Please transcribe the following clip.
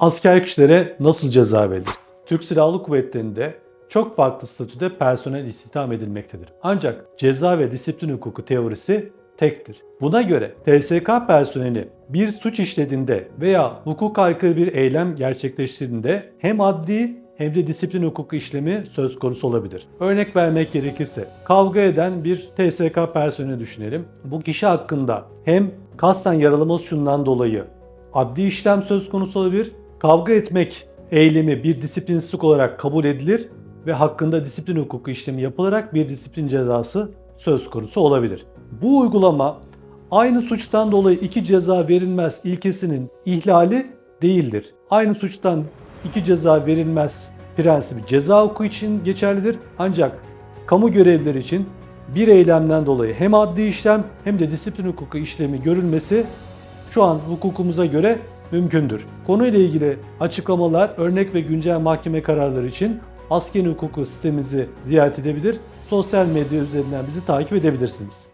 Asker kişilere nasıl ceza verilir? Türk Silahlı Kuvvetleri'nde çok farklı statüde personel istihdam edilmektedir. Ancak ceza ve disiplin hukuku teorisi tektir. Buna göre TSK personeli bir suç işlediğinde veya hukuk aykırı bir eylem gerçekleştirdiğinde hem adli hem de disiplin hukuku işlemi söz konusu olabilir. Örnek vermek gerekirse kavga eden bir TSK personeli düşünelim. Bu kişi hakkında hem kasten yaralama suçundan dolayı adli işlem söz konusu olabilir. Kavga etmek eylemi bir disiplinsizlik olarak kabul edilir ve hakkında disiplin hukuku işlemi yapılarak bir disiplin cezası söz konusu olabilir. Bu uygulama aynı suçtan dolayı iki ceza verilmez ilkesinin ihlali değildir. Aynı suçtan iki ceza verilmez prensibi ceza hukuku için geçerlidir. Ancak kamu görevlileri için bir eylemden dolayı hem adli işlem hem de disiplin hukuku işlemi görülmesi şu an hukukumuza göre mümkündür. Konuyla ilgili açıklamalar, örnek ve güncel mahkeme kararları için askeri hukuku sistemimizi ziyaret edebilir, sosyal medya üzerinden bizi takip edebilirsiniz.